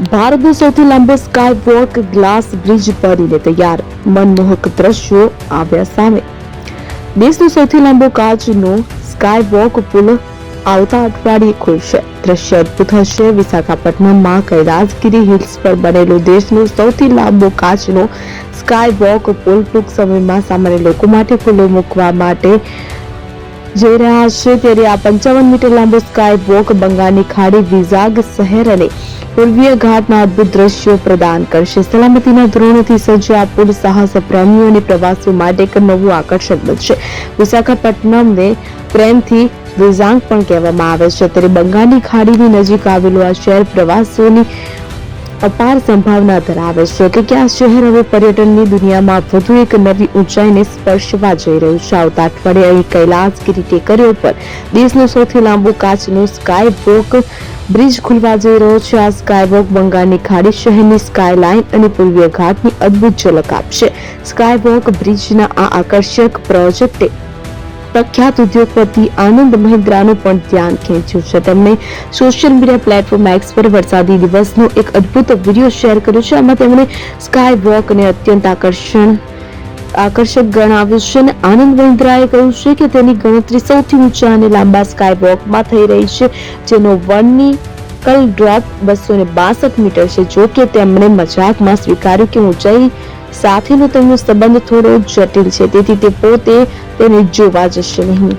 ભારતનો સૌથી લાંબો સ્કાય વોક ગ્લાસ બ્રિજ બનીને તૈયાર. મનમોહક દ્રશ્યો આવ્યા સામે. દેશનો સૌથી લાંબો કાચનો સ્કાય વોક પુલ આવતા અઠવાડિયે ખુલશે. દ્રશ્ય અદભુત હશે. વિશાખાપટ્ટનમમાં કૈલાસગીરી હિલ્સ પર બનેલો દેશનો સૌથી લાંબો કાચનો સ્કાય વોક પુલ ટૂંક સમયમાં સામાન્ય લોકો માટે ખુલ્લો મૂકવા માટે જઈ રહ્યા છે. ત્યારે આ પંચાવન મીટર લાંબો સ્કાય વોક બંગાળની ખાડી વિઝાગ શહેર અને પૂર્વીય ઘાટના અદ્ભુત દ્રશ્યો પ્રદાન કરશે. સલામતીના ધોરણોથી સજ્જ આ પુલ સાહસ પ્રેમીઓ અને પ્રવાસીઓ માટે એક નવું આકર્ષક બનશે. વિશાખાપટ્ટનમને પ્રેમથી વિઝાંગ પણ કહેવામાં આવે છે. ત્યારે બંગાળની ખાડીની નજીક આવેલું આ શહેર પ્રવાસીઓની અપાર સંભાવના ધરાવે છે કે આ શહેર હવે પર્યટનની દુનિયામાં વધુ એક નવી ઊંચાઈને સ્પર્શવા જઈ રહ્યું છે. આવતા અઠવાડિયે અહીં કૈલાસગીરી ટેકરીઓ પર દેશનો સૌથી લાંબો કાચનો સ્કાય વોક બ્રિજ ખુલવા જઈ રહ્યો છે. આ સ્કાયવોક બંગાળની ખાડી, શહેરની સ્કાયલાઇન અને પૂર્વીય ઘાટની અદ્ભુત ઝલક આપશે. સ્કાયવોક બ્રિજના આ આકર્ષક પ્રોજેક્ટે પ્રખ્યાત ઉદ્યોગપતિ આનંદ મહિન્દ્રાનું પણ ધ્યાન ખેંચ્યું છે. તેમણે સોશિયલ મીડિયા પ્લેટફોર્મ એક્સ પર વરસાદી દિવસનો એક અદ્ભુત વીડિયો શેર કર્યો છે. આમાં તેમણે સ્કાય વોકને અત્યંત આકર્ષણ, આકર્ષક ગણાવ્યું છે અને આનંદ મહિન્દ્રાએ કહ્યું છે કે તેની ગણતરી સૌથી ઊંચા અને લાંબા સ્કાય વોકમાં થઈ રહી છે, જેનો વનની કલ ડ્રોપ બસો ને બાસઠ મીટર છે. જો કે તેમણે મજાકમાં સ્વીકાર્યું કે ઊંચાઈ સાથેનો તેમનો સંબંધ થોડો જટિલ છે તેથી તે પોતે તેને જોવા જશે નહીં.